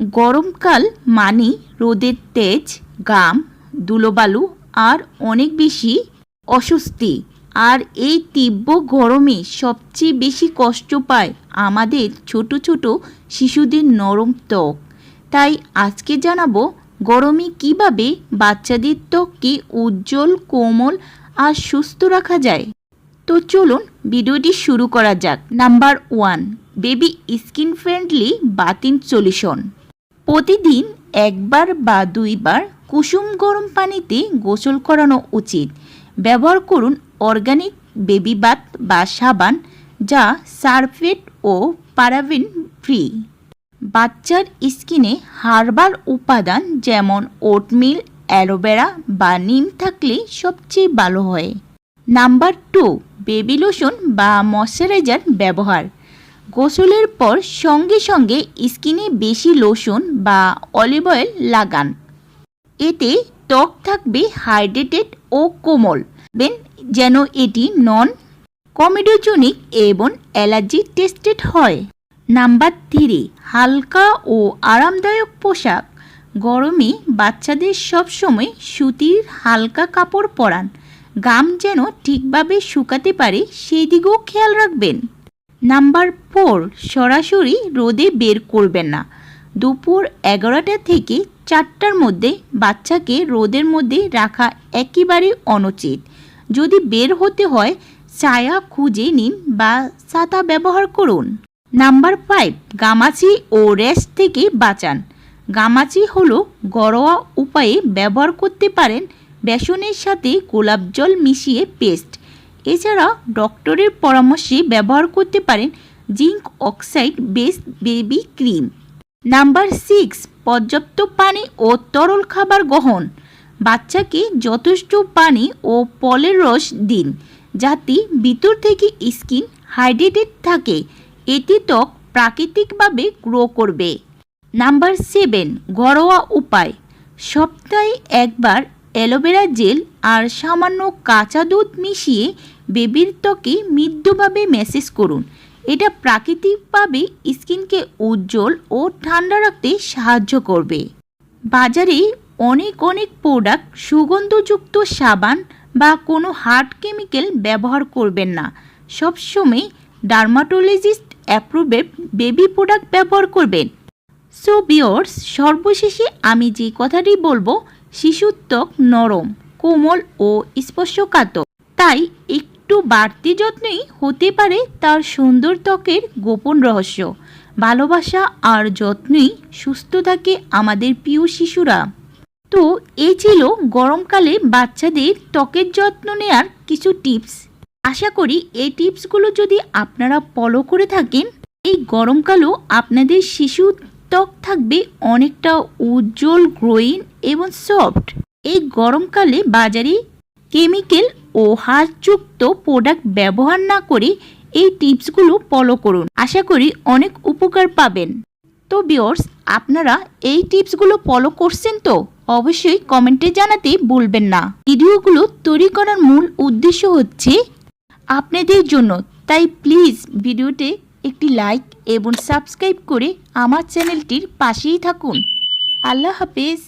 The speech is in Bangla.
গরমকাল মানে রোদের তেজ গাম ধুলোবালু আর অনেক বেশি অস্বস্তি। আর এই তীব্র গরমে সবচেয়ে বেশি কষ্ট পায় আমাদের ছোট ছোট শিশুদের নরম ত্বক। তাই আজকে জানাব গরমে কীভাবে বাচ্চাদের ত্বককে উজ্জ্বল, কোমল আর সুস্থ রাখা যায়। তো চলুন ভিডিওটি শুরু করা যাক। Number one, baby skin friendly bathing solution. প্রতিদিন একবার বা দুইবার কুসুম গরম পানিতে গোসল করানো উচিত। ব্যবহার করুন অর্গানিক বেবি বাত বা সাবান যা সারফেট ও প্যারাবেন ফ্রি। বাচ্চার স্কিনে হার্বাল উপাদান যেমন ওটমিল, অ্যালোভেরা বা নিম থাকলে সবচেয়ে ভালো হয়। নাম্বার টু, বেবি লোশন বা ময়শ্চারাইজার ব্যবহার। গোসলের পর সঙ্গে সঙ্গে স্কিনে বেশি লোশন বা অলিভ অয়েল লাগান। এতে ত্বক থাকবে হাইড্রেটেড ও কোমল। বেন যেন এটি নন কমেডোজনিক এবং অ্যালার্জি টেস্টেড হয়। নাম্বার থ্রি হালকা ও আরামদায়ক পোশাক। গরমে বাচ্চাদের সবসময় সুতির হালকা কাপড় পরান। গাম যেন ঠিকভাবে শুকাতে পারে, সেই দিকেও খেয়াল রাখবেন। নাম্বার ফোর, সরাসরি রোদে বের করবেন না। দুপুর এগারোটা থেকে চারটার মধ্যে বাচ্চাকে রোদের মধ্যে রাখা একেবারে অনুচিত। যদি বের হতে হয়, ছায়া খুঁজে নিন বা ছাতা ব্যবহার করুন। নাম্বার ফাইভ গামাচি ও র্যাশ থেকে বাঁচান। গামাচি হলো ঘরোয়া উপায়ে ব্যবহার করতে পারেন বেসনের সাথে গোলাপ জল মিশিয়ে পেস্ট। এছাড়া ডক্টরের পরামর্শে ব্যবহার করতে পারেন zinc oxide base baby cream. Number six, পর্যাপ্ত পানি ও তরল খাবার গ্রহণ। বাচ্চাকে যথেষ্ট পানি ও ফলের রস দিন, যাতে ভিতর থেকে স্কিন হাইড্রেটেড থাকে। এতে ত্বক প্রাকৃতিকভাবে গ্রো করবে। নাম্বার সেভেন, ঘরোয়া উপায়। সপ্তাহে একবার অ্যালোভেরা জেল আর সামান্য কাঁচা দুধ মিশিয়ে বেবির ত্বকে মৃদুভাবে ম্যাসেজ করুন। এটা প্রাকৃতিকভাবে স্কিনকে উজ্জ্বল ও ঠান্ডা রাখতে সাহায্য করবে। বাজারে অনেক অনেক প্রোডাক্ট সুগন্ধযুক্ত সাবান বা কোনো হার্ড কেমিক্যাল ব্যবহার করবেন না। সবসময় ডার্মাটোলজিস্ট অ্যাপ্রুভেড বেবি প্রোডাক্ট ব্যবহার করবেন। সো বিয়র্স সর্বশেষে আমি যে কথাটি বলব শিশুর ত্বক নরম, কোমল ও স্পর্শকাতর। তাই একটু বাড়তি যত্নই হতে পারে তার সুন্দর ত্বকের গোপন রহস্য। ভালোবাসা আর যত্নই সুস্থ থাকে আমাদের প্রিয় শিশুরা। তো এই ছিল গরমকালে বাচ্চাদের ত্বকের যত্ন নেওয়ার কিছু টিপস। আশা করি এই টিপসগুলো যদি আপনারা ফলো করে থাকেন, এই গরমকালেও আপনাদের শিশু ত্বক থাকবে অনেকটা উজ্জ্বল, গ্রোয়িং এবং সফট এই গরমকালে বাজারে কেমিক্যাল ও হারযুক্ত প্রোডাক্ট ব্যবহার না করে এই টিপসগুলো ফলো করুন। আশা করি অনেক উপকার পাবেন। তো বিয়র্স আপনারা এই টিপসগুলো ফলো করছেন তো? অবশ্যই কমেন্টে জানাতে ভুলবেন না। ভিডিওগুলো তৈরি করার মূল উদ্দেশ্য হচ্ছে আপনাদের জন্য। তাই প্লিজ ভিডিওতে একটি লাইক এবং সাবস্ক্রাইব করে আমার চ্যানেলটির পাশেই থাকুন। আল্লাহ হাফেজ।